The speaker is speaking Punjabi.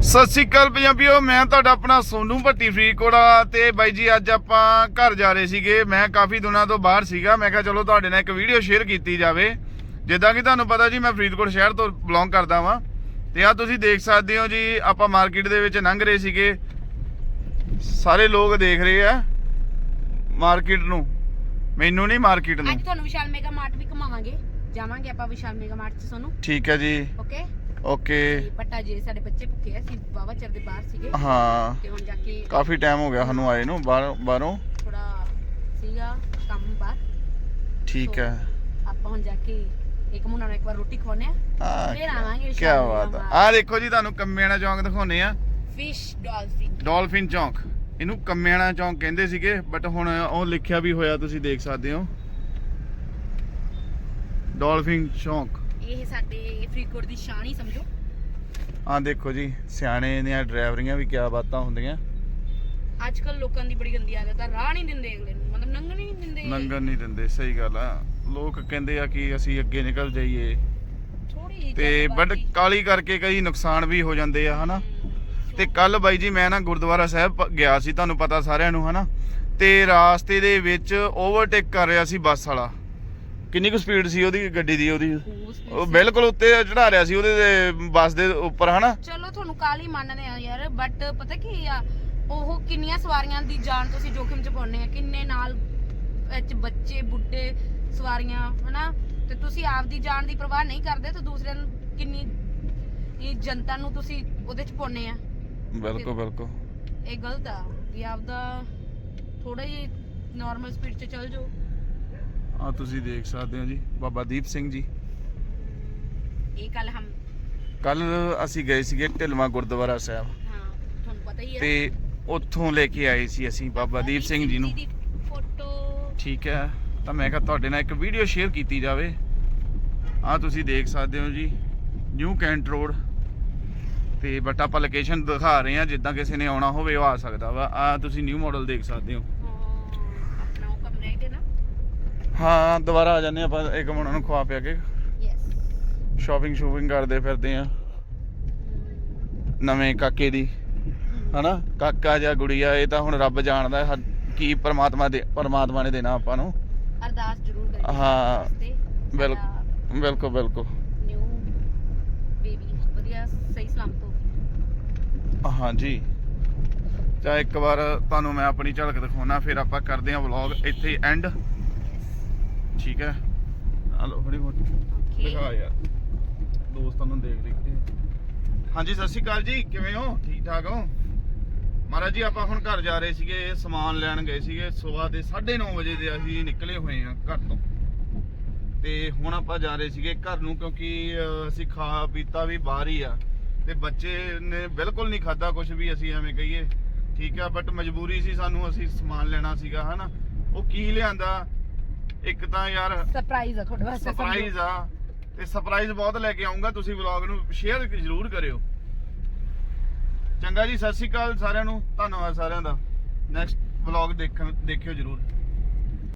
ਸਤਿ ਸ਼੍ਰੀ ਅਕਾਲ ਪੰਜਾਬੀਓ ਮੈਂ ਤੁਹਾਡਾ ਆਪਣਾ ਸੋਨੂ ਭੱਟੀ ਫਰੀਦਕੋੜਾ ਤੇ ਬਾਈ ਜੀ ਅੱਜ ਆਪਾਂ ਘਰ ਜਾ ਰਹੇ ਸੀਗੇ। ਮੈਂ ਕਾਫੀ ਦਿਨਾਂ ਤੋਂ ਬਾਹਰ ਸੀਗਾ। ਮੈਂ ਕਿਹਾ ਚਲੋ ਤੁਹਾਡੇ ਨਾਲ ਇੱਕ ਵੀਡੀਓ ਸ਼ੇਅਰ ਕੀਤੀ ਜਾਵੇ। ਜਿੱਦਾਂ ਕਿ ਤੁਹਾਨੂੰ ਪਤਾ ਜੀ ਮੈਂ ਫਰੀਦਕੋਟ ਸ਼ਹਿਰ ਤੋਂ ਬਿਲੋਂਗ ਕਰਦਾ ਵਾਂ। ਤੇ ਆ ਤੁਸੀਂ ਦੇਖ ਸਕਦੇ ਹੋ ਜੀ ਆਪਾਂ ਮਾਰਕੀਟ ਦੇ ਵਿੱਚ ਲੰਘ ਰਹੇ ਸੀਗੇ। ਸਾਰੇ ਲੋਕ ਦੇਖ ਰਹੇ ਆ ਮਾਰਕੀਟ ਨੂੰ। ਮੈਨੂੰ ਨਹੀਂ ਮਾਰਕੀਟ ਨੂੰ। ਅੱਜ ਤੁਹਾਨੂੰ ਵਿਸ਼ਾਲ ਮੇਗਾ ਮਾਰਟ ਵੀ ਘੁਮਾਵਾਂਗੇ। ਜਾਵਾਂਗੇ ਆਪਾਂ ਵਿਸ਼ਾਲ ਮੇਗਾ ਮਾਰਟ 'ਚ ਤੁਹਾਨੂੰ ਠੀਕ ਹੈ ਜੀ। ਓਕੇ ਪੱਟਾ ਜੀ ਸਾਡੇ ਬੱਚੇ ਭੁੱਖੇ ਆ ਸੀ ਬਾਬਾ ਚਿਰ ਦੇ ਬਾਹਰ ਸੀਗੇ। ਹਾਂ। ਤੇ ਹੁਣ ਜਾ ਕੇ ਕਾਫੀ ਟਾਈਮ ਹੋ ਗਿਆ ਸਾਨੂੰ ਆਏ ਨੂੰ ਬਾਹਰ ਬਾਹਰੋਂ। ਥੋੜਾ ਸੀਗਾ ਕੰਮ ਬਾਹਰ। ਠੀਕ ਹੈ। ਆਪਾਂ ਹੁਣ ਜਾ ਕੇ ਇੱਕ ਮੁੰਡਾ ਨੂੰ ਇੱਕ ਵਾਰ ਰੋਟੀ ਖਵਾਉਣੇ ਆ ਆ ਫਿਰ ਆਵਾਂਗੇ ਕੀ ਬਾਤ। ਆ। ਆਹ ਦੇਖੋ ਜੀ ਤੁਹਾਨੂੰ ਕੰਮਿਆਣਾ ਚੌਂਕ ਦਿਖਾਉਨੇ ਆ ਫਿਸ਼ ਡਾਲਫਿਨ ਡਾਲਫਿਨ ਚੌਂਕ। ਇਹਨੂੰ ਕੰਮਿਆਣਾ ਚੌਂਕ ਕਹਿੰਦੇ ਸੀਗੇ ਬਟ ਹੁਣ ਉਹ ਲਿਖਿਆ ਵੀ ਹੋਇਆ ਤੁਸੀਂ ਦੇਖ ਸਕਦੇ ਹੋ। ਡਾਲਫਿਨ ਚੌਂਕ। ਇਹ ਸਾਡੇ ਫਰੀਦਕੋਟ ਦੀ ਸ਼ਾਨ ਹੀ ਸਮਝੋ। ਆ ਦੇਖੋ ਜੀ ਸਿਆਣੇ ਦੀਆਂ ਡਰਾਈਵਰੀਆਂ ਵੀ ਕਿਆ ਬਾਤਾਂ ਹੁੰਦੀਆਂ। ਅੱਜ ਕੱਲ ਲੋਕਾਂ ਦੀ ਬੜੀ ਗੰਦੀ ਆਦਤ ਆ ਰਾਹ ਨਹੀਂ ਦਿੰਦੇ ਅਗਲੇ ਨੂੰ ਮਤਲਬ ਲੰਘਣ ਹੀ ਨਹੀਂ ਦਿੰਦੇ। ਲੰਗਰ ਨਹੀਂ ਦਿੰਦੇ ਸਹੀ ਗੱਲ ਆ। ਲੋਕ ਕਹਿੰਦੇ ਆ ਕਿ ਅਸੀਂ ਅੱਗੇ ਨਿਕਲ ਜਾਈਏ। ਥੋੜੀ ਤੇ ਬਟ ਕਾਲੀ ਕਰਕੇ ਕਈ ਨੁਕਸਾਨ ਵੀ ਹੋ ਜਾਂਦੇ ਆ ਹਨਾ? ਤੇ ਕੱਲ ਬਾਈ ਜੀ ਮੈਂ ਨਾ ਗੁਰਦੁਆਰਾ ਸਾਹਿਬ ਗਿਆ ਸੀ ਤੁਹਾਨੂੰ ਪਤਾ ਸਾਰਿਆਂ ਨੂੰ ਹਨਾ? ਤੇ ਰਾਸਤੇ ਦੇ ਵਿੱਚ ਓਵਰਟੇਕ ਕਰ ਰਿਹਾ ਸੀ ਬੱਸ ਵਾਲਾ। ਕਿੰਨੀ ਕੁ ਸਪੀਡ ਸੀ ਉਹਦੀ ਗੱਡੀ ਦੀ ਉਹਦੀ? ਉਹ ਬਿਲਕੁਲ ਉੱਤੇ ਚੜਾ ਰਿਹਾ ਸੀ ਉਹਦੇ ਦੇ ਬੱਸ ਦੇ ਉੱਪਰ ਹਨਾ? ਚਲੋ ਤੁਹਾਨੂੰ ਕਾਲੀ ਮੰਨਦੇ ਆ ਯਾਰ ਬਟ ਪਤਾ ਕੀ ਆ ਉਹ ਕਿੰਨੀਆਂ ਸਵਾਰੀਆਂ ਦੀ ਜਾਨ ਤੁਸੀਂ ਜੋਖਿਮ ਚ ਪਾਉਂਦੇ ਆ ਕਿੰਨੇ ਨਾਲ ਵਿੱਚ ਬੱਚੇ ਬੁੱਢੇ ਸਵਾਰੀਆਂ ਹਨਾ? ਤੇ ਤੁਸੀਂ ਆਪਦੀ ਜਾਨ ਦੀ ਪਰਵਾਹ ਨਹੀਂ ਕਰਦੇ ਤੇ ਦੂਸਰਿਆਂ ਨੂੰ ਕਿੰਨੀ ਇਹ ਜਨਤਾ ਨੂੰ ਤੁਸੀਂ ਉਹਦੇ ਚ ਪਾਉਂਦੇ ਆ। ਬਿਲਕੁਲ ਬਿਲਕੁਲ। ਇਹ ਗਲਤ ਆ ਵੀ ਆਪਦਾ ਥੋੜਾ ਜਿਹਾ ਨਾਰਮਲ ਸਪੀਡ 'ਚ ਚੱਲ ਜਾਓ। ਆ ਤੁਸੀਂ ਦੇਖ ਸਕਦੇ ਹੋ ਜੀ ਬਾਬਾ ਦੀਪ ਸਿੰਘ ਜੀ। ਇਹ ਕੱਲ ਹਮ ਕੱਲ ਅਸੀਂ ਗਏ ਸੀਗੇ ਢਿਲਵਾ ਗੁਰਦੁਆਰਾ ਸਾਹਿਬ। ਹਾਂ ਤੁਹਾਨੂੰ ਪਤਾ ਹੀ ਹੈ। ਤੇ ਉੱਥੋਂ ਲੈ ਕੇ ਆਏ ਸੀ ਅਸੀਂ ਬਾਬਾ ਦੀਪ ਸਿੰਘ ਜੀ ਨੂੰ। ਫੋਟੋ। ਠੀਕ ਹੈ ਤਾਂ ਮੈਂ ਕਿਹਾ ਤੁਹਾਡੇ ਨਾਲ ਇੱਕ ਵੀਡੀਓ ਸ਼ੇਅਰ ਕੀਤੀ ਜਾਵੇ। ਆ ਤੁਸੀਂ ਦੇਖ ਸਕਦੇ ਹੋ ਜੀ ਨਿਊ ਕੈਂਟ ਰੋਡ ਤੇ ਬਟ ਆਪਾਂ ਲੋਕੇਸ਼ਨ ਦਿਖਾ ਰਹੇ ਹਾਂ ਜਿੱਦਾਂ ਕਿਸੇ ਨੇ ਆਉਣਾ ਹੋਵੇ ਉਹ ਆ ਸਕਦਾ ਵਾ। ਆ ਤੁਸੀਂ ਨਿਊ ਮਾਡਲ ਦੇਖ ਸਕਦੇ ਹੋ ਆਪਣਾ ਉਹ ਕੰਮ ਰਹਿ ਗਿਆ ਨਾ ਹਾਂ ਦੁਬਾਰਾ ਆ ਜਾਂਦੇ ਆਪਾਂ ਇੱਕ ਮੁੰਡਾ ਨੂੰ ਖਵਾ ਪਿਆ ਕੇ। ਯੈਸ ਸ਼ਾਪਿੰਗ ਸ਼ੂਪਿੰਗ ਕਰਦੇ ਫਿਰਦੇ ਆ ਨਵੇਂ ਕਾਕੇ ਦੀ ਹਨਾ? ਕਾਕਾ ਜਾਂ ਗੁੜੀਆ ਇਹ ਤਾਂ ਹੁਣ ਰੱਬ ਜਾਣਦਾ ਕੀ ਪਰਮਾਤਮਾ ਦੇ ਪਰਮਾਤਮਾ ਨੇ ਦੇਣਾ ਆਪਾਂ ਨੂੰ। ਅਰਦਾਸ ਜ਼ਰੂਰ ਕਰਿਓ ਹਾਂ, ਬਿਲ- ਬਿਲਕੁਲ ਬਿਲਕੁਲ। ਨਿਊ ਬੇਬੀ ਵਧੀਆ ਸਹੀ ਸਲਾਮਤ ਹੋ ਹਾਂਜੀ। ਤਾਂ ਇੱਕ ਵਾਰ ਤੁਹਾਨੂੰ ਮੈਂ ਆਪਣੀ ਝਲਕ ਦਿਖਾਉਣਾ ਫਿਰ ਆਪਾਂ ਕਰਦੇ ਹਾਂ ਵਲੌਗ ਇੱਥੇ ਐਂਡ ਠੀਕ ਹੈ। ਹਲੋ ਫੋਟੋ ਓਕੇ ਦਿਖਾ ਯਾਰ। ਦੋਸਤਾਂ ਨੂੰ ਦੇਖ ਦੇਖ ਕੇ। ਹਾਂਜੀ ਸਤਿ ਸ਼੍ਰੀ ਅਕਾਲ ਜੀ। ਕਿਵੇਂ ਹੋ? ਠੀਕ ਠਾਕ ਹੋ? ਮਹਾਰਾਜ ਜੀ ਆਪਾਂ ਹੁਣ ਘਰ ਜਾ ਰਹੇ ਸੀਗੇ ਸਮਾਨ ਲੈਣ ਗਏ ਸੀਗੇ। ਸਵੇਰ ਦੇ 9:30 ਵਜੇ ਦੇ ਅਸੀਂ ਨਿਕਲੇ ਹੋਏ ਆ ਘਰ ਤੋਂ। ਤੇ ਹੁਣ ਆਪਾਂ ਜਾ ਰਹੇ ਸੀਗੇ ਘਰ ਨੂੰ ਕਿਉਂਕਿ ਅਸੀਂ ਖਾ ਪੀਤਾ ਵੀ ਬਾਹਰ ਹੀ ਆ। ਤੇ ਬੱਚੇ ਨੇ ਬਿਲਕੁਲ ਨਹੀਂ ਖਾਦਾ ਕੁਝ ਵੀ ਅਸੀਂ ਐਵੇਂ ਕਹੀਏ। ਠੀਕ ਆ ਬਟ ਮਜਬੂਰੀ ਸੀ ਸਾਨੂੰ ਅਸੀਂ ਸਮਾਨ ਲੈਣਾ ਸੀਗਾ ਹਨਾ। ਉਹ ਕੀ ਲਿਆਂਦਾ? ਇੱਕ ਤਾਂ ਯਾਰ ਸਰਪ੍ਰਾਈਜ਼ ਆ ਤੁਹਾਡੇ ਵਾਸਤੇ ਸਰਪ੍ਰਾਈਜ਼ ਆ। ਤੇ ਸਰਪ੍ਰਾਈਜ਼ ਬਹੁਤ ਲੈ ਕੇ ਆਉਂਗਾ ਤੁਸੀਂ ਵਲੌਗ ਨੂੰ ਸ਼ੇਅਰ ਜ਼ਰੂਰ ਕਰਿਓ। ਚੰਗਾ ਜੀ ਸਤਿ ਸ਼੍ਰੀ ਅਕਾਲ ਸਾਰਿਆਂ ਨੂੰ ਧੰਨਵਾਦ ਸਾਰਿਆਂ ਦਾ। ਨੈਕਸਟ ਵਲੌਗ ਦੇਖਣ ਦੇਖਿਓ ਜ਼ਰੂਰ।